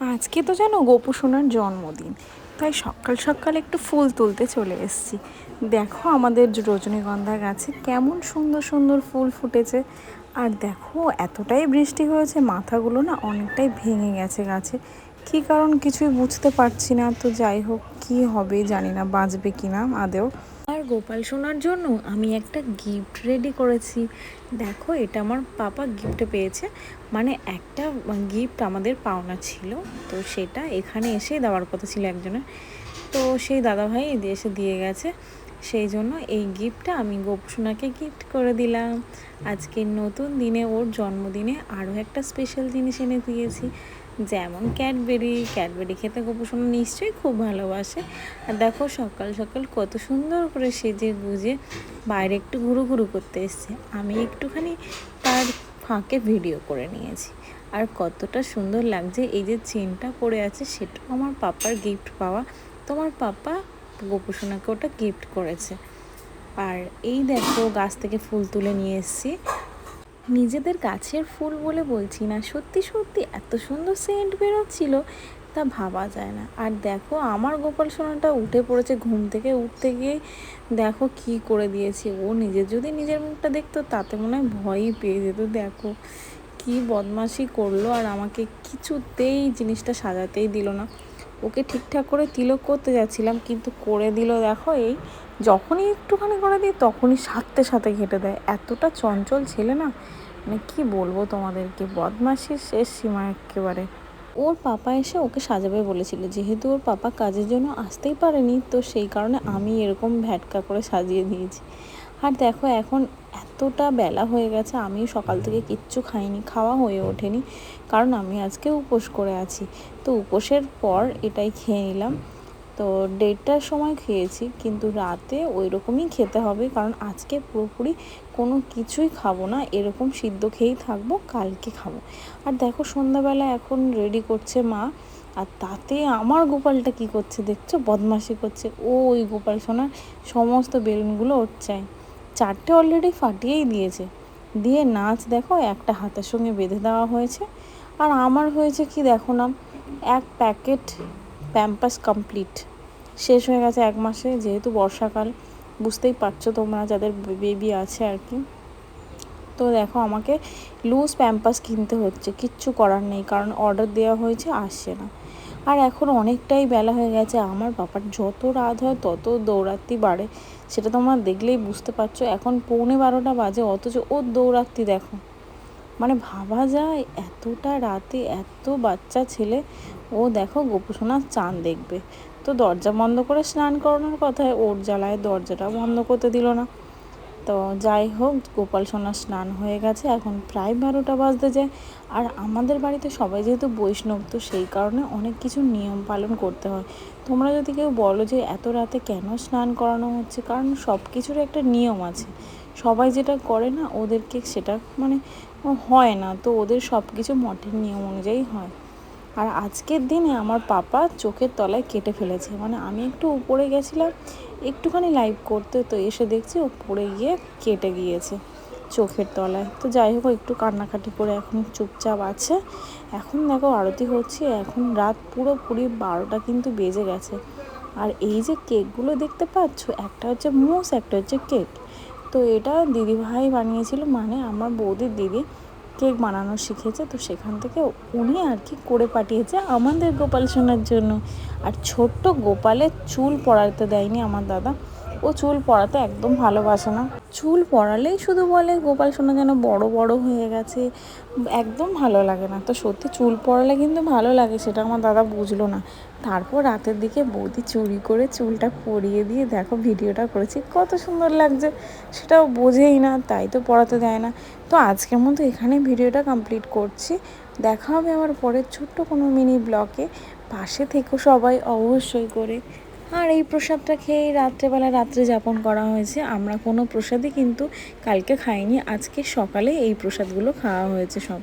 আজকে তো জানো গোপু সোনার জন্মদিন। তাই সকাল সকাল একটু ফুল তুলতে চলে এসেছি। দেখো আমাদের রজনীগন্ধা গাছে কেমন সুন্দর সুন্দর ফুল ফুটেছে। আর দেখো এতটাই বৃষ্টি হয়েছে, মাথাগুলো না অনেকটাই ভেঙে গেছে গাছে। কী কারণ কিছুই বুঝতে পারছি না, তো যাই হোক, কী হবে জানি না, বাঁচবে কি না আদেও। আর গোপাল শোনার জন্য আমি একটা গিফট রেডি করেছি। দেখো, এটা আমার পাপা গিফট পেয়েছে। মানে একটা গিফট আমাদের পাওনা ছিল। তো সেটা এখানে এসে দেওয়ার কথা ছিল একজনের। তো সেই দাদাভাই এসে দিয়ে গেছে। সেই জন্য এই গিফটটা আমি গোপসোনাকে গিফট করে দিলাম। আজকে নতুন দিনে ওর জন্মদিনে আরও একটা স্পেশাল জিনিস এনে দিয়েছি। যেমন ক্যাডবেরি ক্যাডবেরি খেতে গোপসোনা নিশ্চয়ই খুব ভালোবাসে। আর দেখো সকাল সকাল কত সুন্দর করে সেজে গুজে বাইরে একটু ঘুরু ঘুরু করতে এসছে। আমি একটুখানি তার ফাঁকে ভিডিও করে নিয়েছি। আর কতটা সুন্দর লাগছে, এই যে চেনটা পড়ে আছে সেটাও আমার পাপার গিফট পাওয়া তোমার পাপা গোপুসোনাকে ওটা গিফট করেছে। আর এই দেখো গাছ থেকে ফুল তুলে নিয়ে এসেছি। নিজেদের গাছের ফুল বলে বলছি না, সত্যি সত্যি এত সুন্দর সেন্ট বেরোচ্ছিল তা ভাবা যায় না। আর দেখো আমার গোপাল সোনাটা উঠে পড়েছে ঘুম থেকে, উঠতে গিয়ে দেখো কি করে দিয়েছে। ও নিজের যদি নিজের মুখটা দেখতো তাতে মনে হয় ভয়ই পেয়ে যেত। দেখো কি বদমাশি করল আর আমাকে কিছুতেই জিনিসটা সাজাতেই দিল না। ওকে ঠিকঠাক করে তিলক করতে যাচ্ছিলাম, কিন্তু করে দিল দেখো এই, যখনই একটুখানি করে দিই তখনই সাথে সাথে ঘেটে দেয়। এতটা চঞ্চল ছেলে না? মানে কি বলব তোমাদেরকে, বদমাসির শেষ সীমা একেবারে। ওর পাপা এসে ওকে সাজাবে বলেছিল, যেহেতু ওর পাপা কাজের জন্য আসতেই পারেনি, তো সেই কারণে আমি এরকম ভ্যাটকা করে সাজিয়ে দিয়েছি। আর দেখো এখন এতটা বেলা হয়ে গেছে আমি সকাল থেকে কিচ্ছু খাইনি, খাওয়া হয়ে ওঠেনি, কারণ আমি আজকে উপোস করে আছি। তো উপোসের পর এটাই খেয়ে নিলাম। তো দেড়টার সময় খেয়েছি, কিন্তু রাতে ওই রকমই খেতে হবে, কারণ আজকে পুরোপুরি কোনো কিছুই খাব না, এরকম সিদ্ধ খেয়েই থাকব, কালকে খাব। আর দেখো সন্ধ্যাবেলা এখন রেডি করছে মা, আর তাতে আমার গোপালটা কি করছে দেখছ? বদমাশি করছে ও ওই গোপাল সোনার সমস্ত বেলুনগুলো ওর চায় চারটে অলরেডি ফাটিয়েই দিয়েছে। দিয়ে নাচ দেখো, একটা হাতের সঙ্গে বেঁধে দেওয়া হয়েছে। আর আমার হয়েছে কি দেখো না, এক প্যাকেট প্যাম্পাস কমপ্লিট শেষ হয়ে গেছে এক মাসে, যেহেতু বর্ষাকাল, বুঝতেই পারছ তোমরা যাদের বেবি আছে আর কি। তো দেখো আমাকে লুজ প্যাম্পাস কিনতে হচ্ছে, কিচ্ছু করার নেই, কারণ অর্ডার দেওয়া হয়েছে, আসছে না। আর এখন অনেকটাই বেলা হয়ে গেছে। আমার বাবার যত রাত হয় তত দৌড়াত্তি বাড়ে। সেটা তোমরা দেখলেই বুঝতে পারছ। এখন পৌনে বারোটা বাজে, অথচ ওর দৌড়াত্তি দেখো। মানে ভাবা যায় এতটা রাতে এত বাচ্চা ছেলে, ও দেখো গোপুসোনার চান দেখবে। তো দরজা বন্ধ করে স্নান করানোর কথায় ওর জ্বালায় দরজাটা বন্ধ করতে দিল না। তো যাই হোক, গোপাল সোনা স্নান হয়ে গেছে। এখন প্রায় বারোটা বাজতে যায়। আর আমাদের বাড়িতে সবাই যেহেতু বৈষ্ণব, তো সেই কারণে অনেক কিছু নিয়ম পালন করতে হয়। তোমরা যদি কেউ বলো যে এত রাতে কেন স্নান করানো হচ্ছে, কারণ সব কিছুর একটা নিয়ম আছে। সবাই যেটা করে না, ওদেরকে সেটা মানে হয় না। তো ওদের সব কিছু মঠের নিয়ম অনুযায়ী হয়। আর আজকের দিনে আমার পাপা চোখের তলায় কেটে ফেলেছে। মানে আমি একটু উপরে গেছিলাম, একটুখানি লাইভ করতে, তো এসে দেখছি ও পড়ে গিয়ে কেটে গিয়েছে চোখের তলায়। তো যাই হোক, একটু কান্নাকাটি করে এখন চুপচাপ আছে। এখন দেখো আরতি হচ্ছে, এখন রাত পুরোপুরি বারোটা কিন্তু বেজে গেছে। আর এই যে কেকগুলো দেখতে পাচ্ছ, একটা হচ্ছে মোস একটা হচ্ছে কেক। তো এটা দিদিভাই বানিয়েছিল মানে আমার বৌদির দিদি। কেক বানানো শিখেছে, তো সেখান থেকে উনি আর কি করে পাঠিয়েছে আমাদের গোপাল সোনার জন্য। আর ছোট্ট গোপালের চুল পড়াতে দেয়নি আমার দাদা। ও চুল পড়াতে একদম ভালোবাসে না। চুল পড়ালেই শুধু বলে, গোপাল সোনা যেন বড় বড় হয়ে গেছে। একদম ভালো লাগে না। তো সত্যি চুল পড়ালে কিন্তু ভালো লাগে, সেটা আমার দাদা বুঝলো না। তারপর রাতের দিকে বৌদি চুরি করে চুলটা পরিয়ে দিয়ে দেখো ভিডিওটা করেছি, কত সুন্দর লাগছে, সেটাও বোঝেই না, তাই তো পড়াতে দেয় না। তো আজকের মতো এখানে ভিডিওটা কমপ্লিট করছি। দেখা হবে আমার পরের ছোট্ট কোনো মিনি ব্লকে পাশে থেকো সবাই অবশ্যই করে। আর এই প্রসাদটা খেয়ে রাত্রেবেলা রাত্রে যাপন করা হয়েছে। আমরা কোনো প্রসাদই কিন্তু কালকে খাইনি। আজকে সকালে এই প্রসাদগুলো খাওয়া হয়েছে সব।